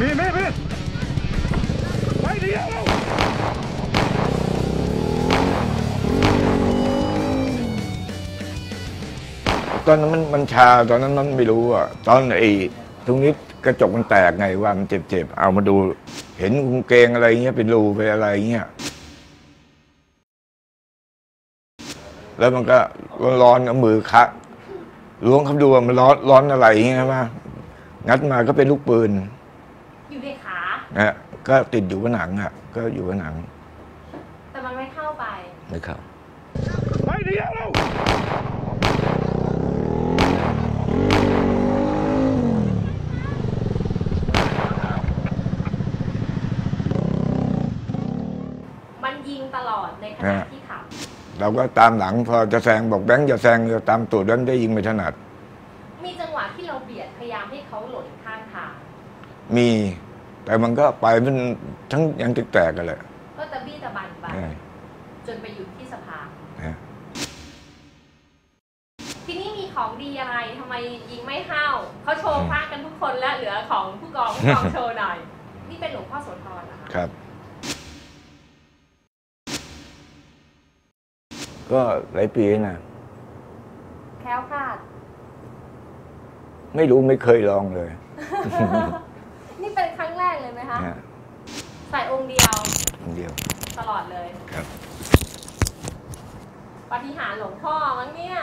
มีมีมีไปเดียวตอนนั้นมันมันชาตอนนั้นมันไม่รู้อะตอนไอ้ตรงนี้กระจกมันแตกไงว่ามันเจ็บๆเอามาดู เห็นกุงเกงอะไรเงี้ยเป็นรูไปอะไรเงี้ยแล้วมันก็ร้อนๆเอามือคะล้วงเขาดูว่ามันร้อนร้อนอะไรเงี้ยใช่ไหมงัดมาก็เป็นลูกปืน นะฮะก็ติดอยู่ผนังอะ ก็อยู่ผนัง แต่มันไม่เข้าไปนะครับไปเดียวแล้วมันยิงตลอดในขณะฮะที่ขับ เราก็ตามหลังพอจะแซงบอกแบงค์อย่าแซงเราตามตูดแบงค์ได้ยิงไม่ถนัด มีจังหวะที่เราเบียดพยายามให้เขาหล่นข้างทาง มี แต่มันก็ไปมันทั้งยังแตกกันเลยก็ตะบี้ตะบันไปใช่จนไปหยุดที่สะพานนะทีนี้มีของดีอะไรทำไมยิงไม่เข้าเขาโชว์พระกันทุกคนแล้วเหลือของผู้กองผู้กองโชว์หน่อย นี่เป็นหลวงพ่อโสธรนะคะครับ ก็หลายปีนะแคล้วคลาด ไม่รู้ไม่เคยลองเลย คะนะฮะใส่องค์เดียวคนเดียว ตลอดเลย ครับปาฏิหาริย์หลวงพ่อมั้งเนี่ย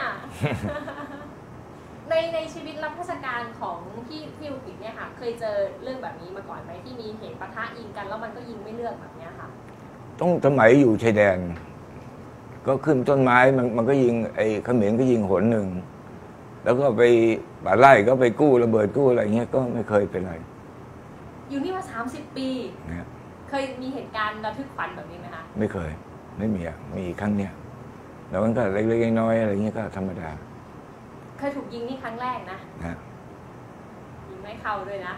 ในในชีวิตรับราชการของพี่พี่อุกิจเนี่ยค่ะ เคยเจอเรื่องแบบนี้มาก่อนไหมที่มีเหตุปะทะยิงกัน แล้วมันก็ยิงไม่เลือกแบบเนี้ยค่ะ ต้องสมัยอยู่ชายแดน ก็ขึ้นต้นไม้มันมันก็ยิงไอ้เขมรก็ยิงหนหนึ่งแล้วก็ไปป่าไร่ก็ไปกู้ระเบิดกู้อะไรเงี้ยก็ไม่เคยเป็นไร อยู่นี่มา30ปีนะฮะเคยมีเหตุการณ์ระทึกขวัญแบบนี้ไหมคะไม่เคย ไม่มีอะมีครั้งเนี้ยแล้วมันก็เล็กๆน้อยๆอะไรเงี้ยก็ธรรมดาเคยถูกยิงนี่ครั้งแรกนะนะฮะยิงไม่เข้าด้วยนะ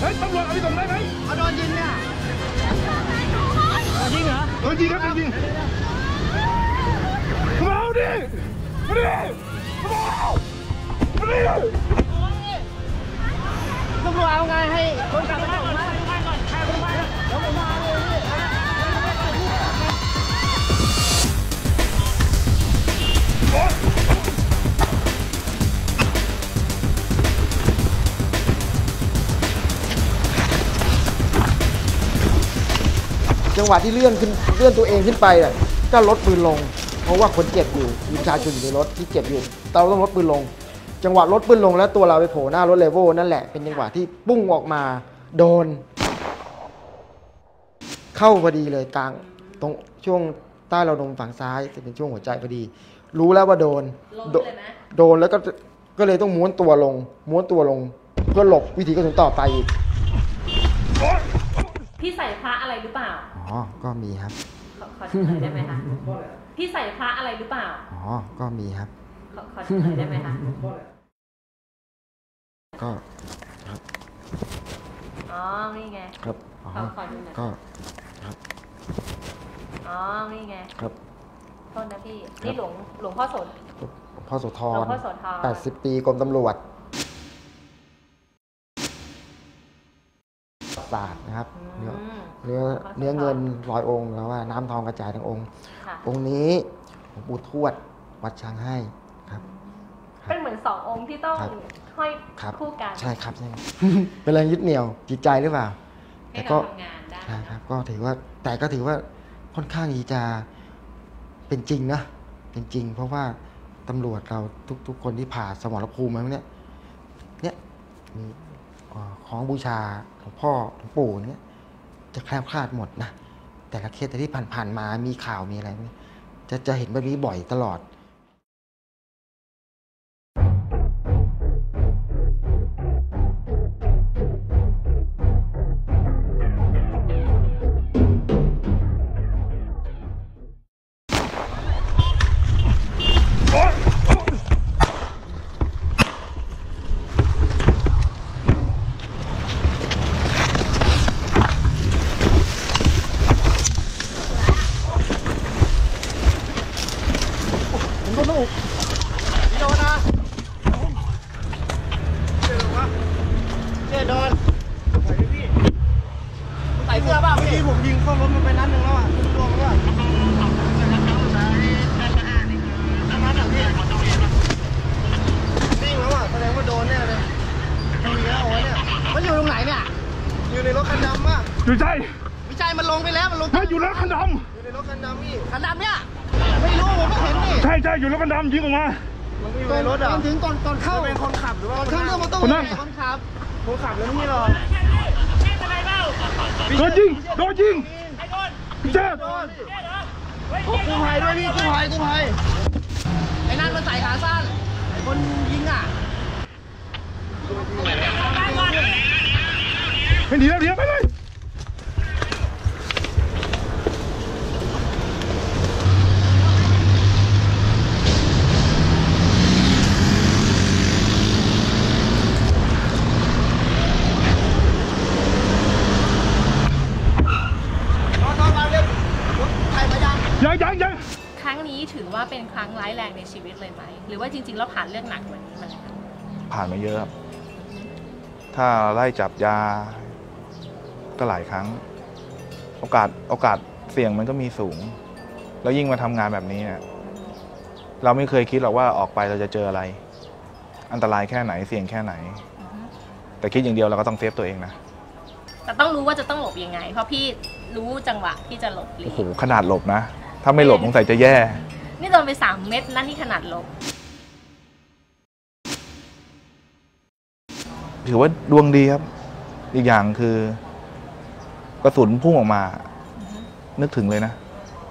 เฮ้ยตำรวจเอาไปส่งได้ไหมเขาโดนยิงเนี่ยโดนยิงครับโดนยิงมาเอาดิมาดิมาเอามาดิตำรวจเอาไงให้คนกลับไป จังหวะที่เลื่อนขึ้นเลื่อนตัวเองขึ้นไปน่ะก็ลดปืนลง เพราะว่าคนเจ็บอยู่มีประชาชนอยู่ในรถที่เจ็บอยู่เราต้องลดปืนลง จังหวะลดปืนลงแล้วตัวเราไปโผล่หน้ารถเลเวลนั่นแหละเป็นจังหวะที่ปุ้งออกมาโดน เข้าพอดีเลยกลางตรงช่วงใต้เรานมฝั่งซ้ายจะเป็นช่วงหัวใจพอดี รู้แล้วว่าโดนล้มโดเลยไหมโดนแล้วก็ก็เลยต้องม้วนตัวลง ม้วนตัวลง เพื่อหลบวิธีกระสุนต่อไปอีกพี่ใส่พระอะไรหรือเปล่า อ๋อ ก็มีครับ ขอขอเฉลยได้ไหมคะ พี่ใส่พระอะไรหรือเปล่า อ๋อ ก็มีครับ ขอขอเฉลยได้ไหมคะ ก็อ๋อ นี่ไง ครับ อ๋อ ขอขอดูหน่อย ก็อ๋อ นี่ไง ครับ โทษนะพี่ นี่หลวงหลวงพ่อโสนพ่อโสธหลวรงพ่อโสธร80ปีกรมตำรวจศาสตร์นะครับเนื้ออืม เนื้อเนื้อเงินร้อยองค์แล้วว่าน้ำทองกระจายทั้งองค์ค่ะองค์นี้หลวงปู่ทวดวัดช้างให้ครับ เป็นเหมือนสององค์ที่ต้องครับห้อยครับคู่กันใช่ครับใช่ครับเป็นแรงยึดเหนี่ยวจิตใจหรือเปล่าให้แต่เราก็ทำงานได้ใช่ครับก็ถือว่าแต่ก็ถือว่าค่อนข้างที่จะเป็นจริงนะเป็นจริง เพราะว่าตำรวจเราทุก ๆ คนที่ผ่าสมรภูมิมาเนี่ยเนี่ยมีเอ่อของบูชาหลวงพ่อหลวงปู่เนี่ย จะแคล้วคลาดหมดนะแต่ละเคสแต่ที่ผ่านๆมามีข่าวมีอะไรจะจะเห็นแบบนี้บ่อยตลอด อยู่แล้วคันดำยิงออกมามันก็อยู่ในรถอะมันถึงก่อนก่อนเข้าจะเป็นคนขับหรือว่าก่อนเข้าเรื่องมันต้องคนนั่งคนขับคนขับแล้วนี่หรอโดนยิงโดนยิงพี่เจ๊กู้ภัยด้วยพี่กู้ภัยกู้ภัยไอ้นั่นมันใส่ขาสั้นไอ้คนยิงอะไม่หนีแล้วหนีแล้วไปเลย รถรถมาเร็วรถไทยมายัง ยังยังยัง ครั้งนี้ถือว่าเป็นครั้งร้ายแรงในชีวิตเลยไหม หรือว่าจริงๆ แล้วผ่านเรื่องหนักกว่านี้มาแล้วผ่านมาเยอะครับ ถ้าไล่จับยา ก็หลายครั้ง โอกาสโอกาสเสี่ยงมันก็มีสูง แล้วยิ่งมาทำงานแบบนี้เนี่ยเราไม่เคยคิดหรอกว่าออกไปเราจะเจออะไร อันตรายแค่ไหนเสี่ยงแค่ไหน แต่คิดอย่างเดียวเราก็ต้องเซฟตัวเองนะแต่ต้องรู้ว่าจะต้องหลบยังไง เพราะพี่รู้จังหวะที่จะหลบหลีโอ้กโหขนาดหลบนะ ถ้าไม่หลบสงสัยจะแย่ นี่โดนไปสามเม็ดนั่นที่ขนาดหลบ ถือว่าดวงดีครับ อีกอย่างคือกระสุนพุ่งออกมา นึกถึงเลยนะ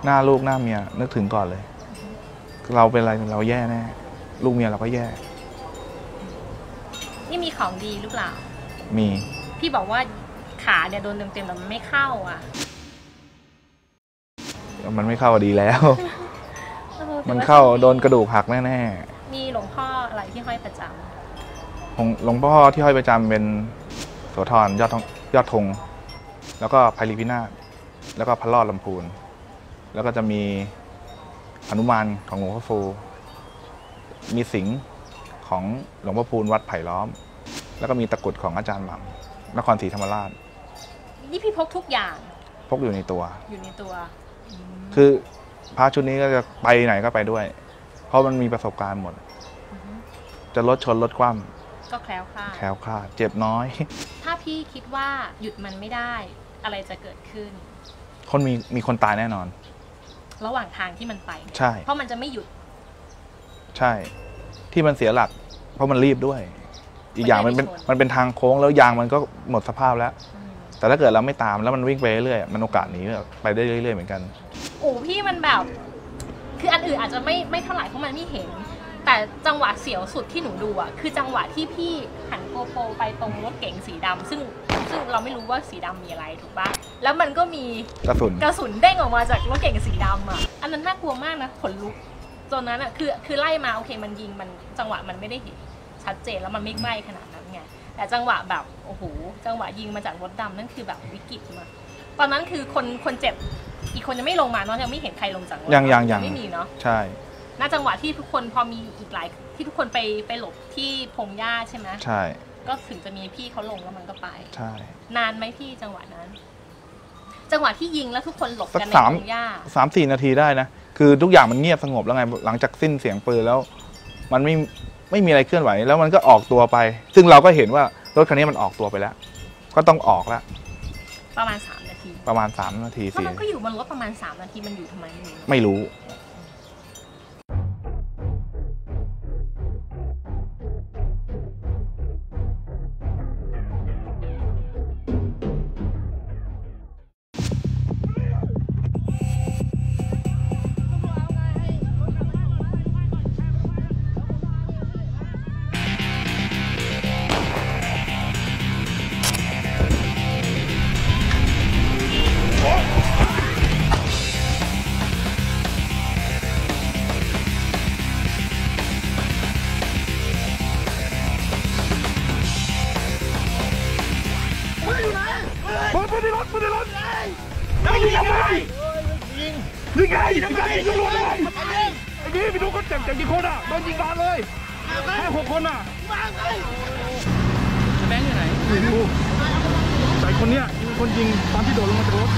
หน้าลูกหน้าเมีย นึกถึงก่อนเลย เราเป็นอะไรเราแย่แน่ลูกเมียเราก็แย่ นี่มีของดีหรือเปล่า มี พี่บอกว่าขาเนี่ยโดนเต็มๆแต่มันไม่เข้าอะ มันไม่เข้าก็ดีแล้วออมันเข้าโดนกระดูกหักแน่มีหลวงพ่ออะไรที่ห้อยประจำๆของ หลวงพ่อที่ห้อยประจำเป็นโสธรยอดทองยอดธงแล้วก็ไพลิพินาศแล้วก็พระรอดลำพูน แล้วก็จะมีหนุมานของหลวงพ่อฟู มีสิงห์ของหลวงพ่อพูนวัดไผ่ล้อม แล้วก็มีตะกรุดของอาจารย์หม่ำนครศรีธรรมราช นี่พี่พกทุกอย่าง พกอยู่ในตัว อยู่ในตัว คือพระชุดนี้ก็จะไปไหนก็ไปด้วย เพราะมันมีประสบการณ์หมด จะรถชนรถคว่ ก็แคล้วคลาำดแคล้วคลาดเจ็บน้อย ถ้าพี่คิดว่าหยุดมันไม่ได้อะไรจะเกิดขึ้น คนมีมีคนตายแน่นอน ระหว่างทางที่มันไป ใช่ เพราะมันจะไม่หยุด ใช่ ที่มันเสียหลัก เพราะมันรีบด้วย อีกอย่างมัมันนไม่เป็นได้ชนมันเป็นทางโค้งแล้วยางมันก็หมดสภาพแล้วอืมแต่ถ้าเกิดเราไม่ตามแล้วมันวิ่งไปเรื่อยๆมันโอกาสหนีไปได้เรื่อยๆเหมือนกันโอ้พี่มันแบบ คืออันอื่นอาจจะไม่ไม่เท่าไหร่เพราะมันไม่เห็น แต่จังหวะเสียวสุดที่หนูดูอะคือจังหวะที่พี่หันโกโปรไปตรงรถเก๋งสีดำซึ่งซึ่งเราไม่รู้ว่าสีดำมีอะไรถูกปะแล้วมันก็มีกระสุนกระสุนเด้งออกมาจากรถเก๋งสีดำอะอันนั้นน่ากลัวมากนะขนลุกตอนนั้นอะคือคือไล่มาโอเคมันยิงมันจังหวะมันไม่ได้เห็นชัดเจนแล้วมันไม่ใกล้ขนาดนั้นไงแต่จังหวะแบบโอ้โหจังหวะยิงมาจากรถดำนั่นคือแบบวิกฤตมากตอนนั้นคือคนคนเจ็บอีกคนยังไม่ลงมาเนาะยังไม่เห็นใครลงจากรถยังยังยังไม่มีเนาะใช่ ณจังหวะที่ทุกคนพอมีอีกหลายที่ทุกคนไปไปหลบที่พงหญ้าใช่ไหมใช่ ก็ถึงจะมีพี่เขาลงแล้วมันก็ไป ใช่ นานไหมพี่จังหวะนั้น จังหวะที่ยิงแล้วทุกคนหลบสักกันในสาม พงหญ้า สามสี่นาทีได้นะ คือทุกอย่างมันเงียบสงบแล้วไง หลังจากสิ้นเสียงปืนแล้ว มันไม่ไม่มีอะไรเคลื่อนไหว แล้วมันก็ออกตัวไป ซึ่งเราก็เห็นว่ารถคันนี้มันออกตัวไปแล้ว ก็ต้องออกแล้ว ประมาณสามนาทีประมาณสามนาทีแล้วสี่มันก็อยู่บนรถประมาณสามนาทีมันอยู่ทำไมไม่รู้ไม่รู้ ยิงไงยิงรถไงไอ้นี่ไปดูคนเจ็บเจ็บกี่คนอะโดนยิงบานเลยแค่หกคนอะแบงค์อยู่ไหนไม่รู้แต่คนเนี้ยเป็นคนยิงตอนที่โดดลงมาจากรถ